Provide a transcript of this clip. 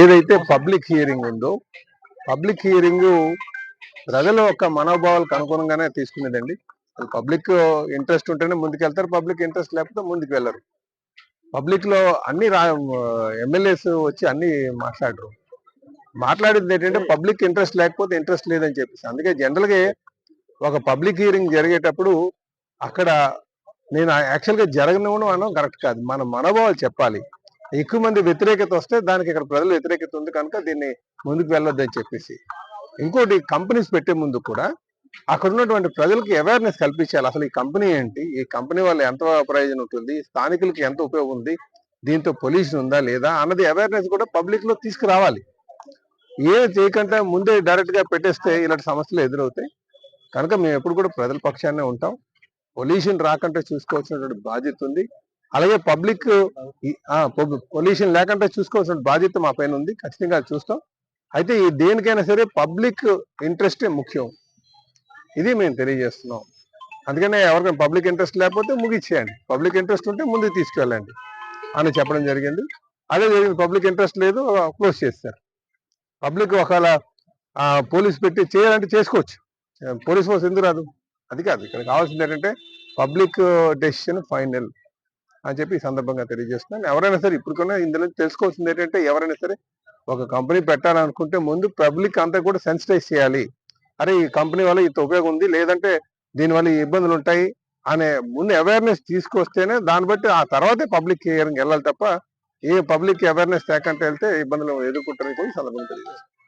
ఏదైతే public hearing ఉందో public hearing ప్రజల యొక్క మనోభావాలకు అనుగుణంగానే తీసుకునేదండి. పబ్లిక్ ఇంట్రెస్ట్ ఉంటేనే ముందుకు వెళ్తారు పబ్లిక్ ఇంట్రెస్ట్ లేకపోతే ముందుకు వెళ్ళరు పబ్లిక్లో అన్ని రా ఎమ్మెల్యేస్ వచ్చి అన్ని మాట్లాడరు. మాట్లాడేది ఏంటంటే పబ్లిక్ ఇంట్రెస్ట్ లేకపోతే ఇంట్రెస్ట్ లేదని చెప్పేసి. అందుకే జనరల్గా ఒక పబ్లిక్ హియరింగ్ జరిగేటప్పుడు అక్కడ నేను యాక్చువల్గా జరగను జరగనివ్వడం అనడం కరెక్ట్ కాదు. మన మనోభావాలు చెప్పాలి. ఎక్కువ మంది వ్యతిరేకత వస్తే దానికి ఇక్కడ ప్రజలు వ్యతిరేకత ఉంది కనుక దీన్ని ముందుకు వెళ్ళొద్దని చెప్పేసి. ఇంకోటి కంపెనీస్ పెట్టే ముందు కూడా అక్కడ ఉన్నటువంటి ప్రజలకు అవేర్నెస్ కల్పించాలి. అసలు ఈ కంపెనీ ఏంటి? ఈ కంపెనీ వల్ల ఎంత ప్రయోజనం ఉంటుంది? స్థానికులకి ఎంత ఉపయోగం ఉంది? దీంతో పొల్యూషన్ ఉందా లేదా? అన్నది అవేర్నెస్ కూడా పబ్లిక్లో తీసుకురావాలి. ఏమి చేయకుండా ముందే డైరెక్ట్గా పెట్టేస్తే ఇలాంటి సమస్యలు ఎదురవుతాయి. కనుక మేము ఎప్పుడు కూడా ప్రజల పక్షాన్నే ఉంటాం. పొల్యూషన్ రాకుండా చూసుకోవాల్సినటువంటి బాధ్యత ఉంది. అలాగే పబ్లిక్ పొల్యూషన్ లేకుండా చూసుకోవాల్సిన బాధ్యత మా పైన ఉంది. ఖచ్చితంగా చూస్తాం. అయితే ఈ దేనికైనా సరే పబ్లిక్ ఇంట్రెస్టే ముఖ్యం. ఇది మేము తెలియజేస్తున్నాం. అందుకనే ఎవరికైనా పబ్లిక్ ఇంట్రెస్ట్ లేకపోతే ముగిచ్చేయండి. పబ్లిక్ ఇంట్రెస్ట్ ఉంటే ముందుకు తీసుకెళ్ళండి అని చెప్పడం జరిగింది. అదే జరిగింది. పబ్లిక్ ఇంట్రెస్ట్ లేదు క్లోజ్ చేస్తారు పబ్లిక్ ఒకవేళ పోలీస్ పెట్టి చేయాలంటే చేసుకోవచ్చు. పోలీస్ ఫోర్స్ ఎందుకు రాదు? అది కాదు. ఇక్కడ కావాల్సింది ఏంటంటే పబ్లిక్ డెసిషన్ ఫైనల్. అని చెప్పి ఈ సందర్భంగా తెలియజేస్తున్నాను. ఎవరైనా సరే ఇప్పటికన్నా ఇందులో తెలుసుకోవాల్సింది ఏంటంటే ఎవరైనా సరే ఒక కంపెనీ పెట్టాలనుకుంటే ముందు పబ్లిక్ అంతా కూడా సెన్సిటైజ్ చేయాలి. అరే ఈ కంపెనీ వల్ల ఇంత ఉపయోగం ఉంది లేదంటే దీనివల్ల ఈ ఇబ్బందులు ఉంటాయి అనే ముందు అవేర్నెస్ తీసుకొస్తేనే దాన్ని బట్టి ఆ తర్వాతే పబ్లిక్ హియరింగ్ వెళ్ళాలి తప్ప ఏ పబ్లిక్ అవేర్నెస్ లేకుండా వెళ్తే ఇబ్బందులు ఎదుర్కొంటారని కూడా సందర్భంగా తెలియజేస్తాను